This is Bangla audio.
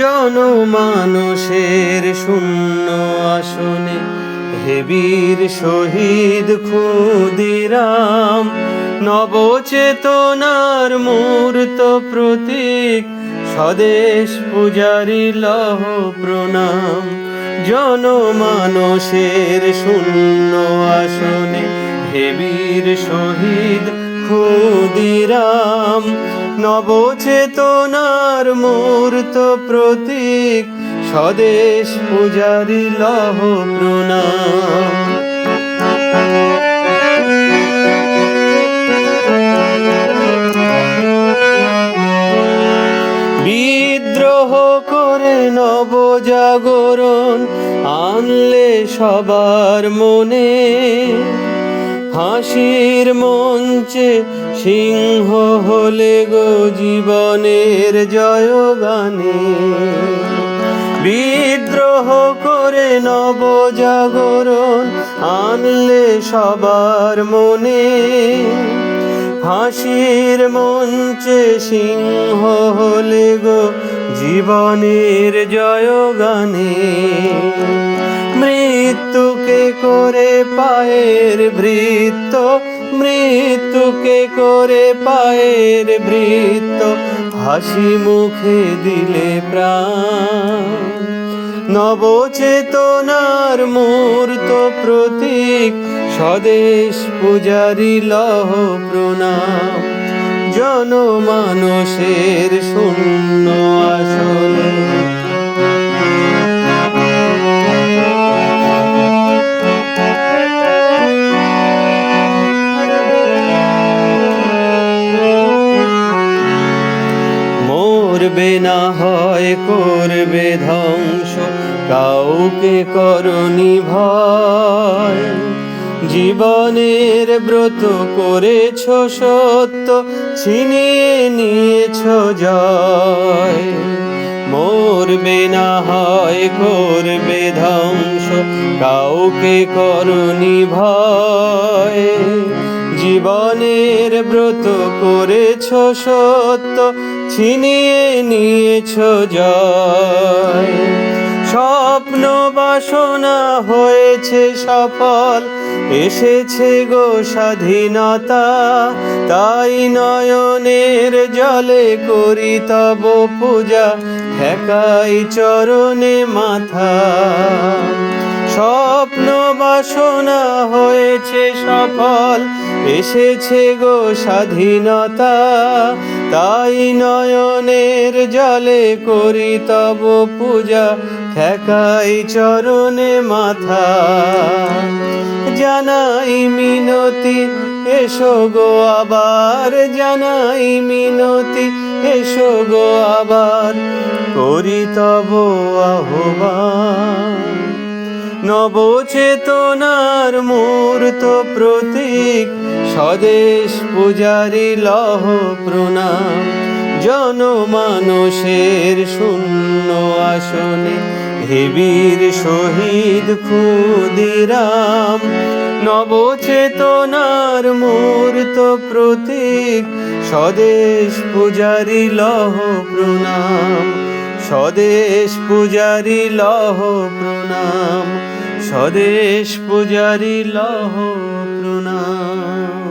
জনমানসের শূন্য আসনে হেবীর শহীদ ক্ষুদিরাম, নবচেতনার মূর্ত প্রতীক, স্বদেশ পূজারি লহ প্রণাম। জনমানসের শূন্য আসনে হেবীর শহীদ ক্ষুদিরাম নবচেতনার মূর্ত প্রতীক স্বদেশ পূজারি লহ প্রণাম। বিদ্রোহ করে নবজাগরণ আনলে সবার মনে হাসির মঞ্চে সিংহ হলে গো জীবনের জয় গানে বিদ্রোহ করে নবজাগরণ আনলে সবার মনে। হাসির মঞ্চে সিংহ হলে গো জীবনের জয়গানে। মৃত্যুকে করে পায়ের বৃত্ত মৃত্যুকে করে পায়ের বৃত্ত হাসি মুখে দিলে প্রাণ। নবচেতনার মূর্ত প্রতীক স্বদেশ পূজারি লহ প্রণাম। জনমানসের শূন্য আসনে। মরবে না হয়, করবে ধ্বংস। কাউকে করনি ভয়। জীবনের ব্রত করেছ সত্য, ছিনিয়ে নিয়েছ জয়। মরবে না হয়, করবে ধ্বংস, কাউকে করনি ভয়। জীবনের ব্রত করেছ সত্য, ছিনিয়ে নিয়েছ জয়। স্বপ্ন বাসনা হয়েছে সফল, এসেছে গো স্বাধীনতা। তাই নয়নের জলে করি তব পূজা, ঠেকাই চরণে মাথা। স্বপ্ন বাসনা হয়েছে সফল, এসেছে গো স্বাধীনতা। তাই নয়নের জলে করি তব পূজা, ঠেকাই চরণে মাথা জানাই মিনতি, এসো গো আবার, জানাই মিনতি, এসো গো আবার, করি তব আহ্বান। নবচেতনার মূর্ত প্রতীক, স্বদেশ পূজারি লহ প্রণাম। জনমানসের শূন্য আসনে হেবীর শহীদ ক্ষুদিরাম, নবচেতনার মূর্ত প্রতীক, স্বদেশ পূজারি লহ প্রণাম, স্বদেশ পূজারি লহ প্রণাম, স্বদেশ পূজারি লহ প্রণাম।